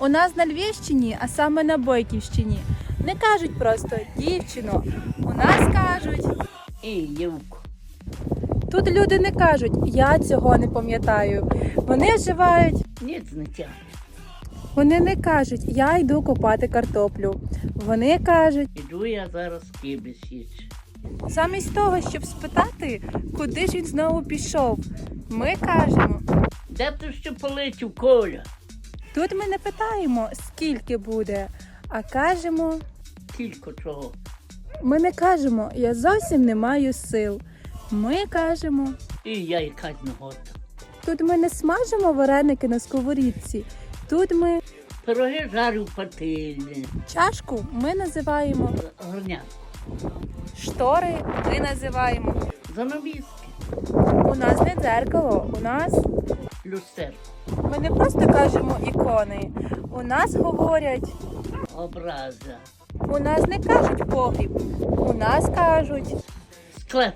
У нас на Львівщині, а саме на Бойківщині, не кажуть просто дівчино. У нас кажуть. І Тут люди не кажуть, я цього не пам'ятаю. Вони вживають, Ніц не вони не кажуть, я йду копати картоплю. Вони кажуть, Іду я зараз киби січ. замість того, щоб спитати, куди ж він знову пішов. Ми кажемо, Де ти ще полетів, Коля? Тут ми не питаємо, скільки буде, а кажемо, Тільки чого. ми не кажемо, я зовсім не маю сил. Ми кажемо, І я якась нагода. тут ми не смажимо вареники на сковорідці. Тут ми Пироги жарю в пательні. чашку ми називаємо Горняк. штори, ми називаємо. Занавіски. У нас не дзеркало, у нас Люстерко. ми не просто кажемо ікони. У нас говорять, Образа. у нас не кажуть погріб, у нас кажуть. Склеп.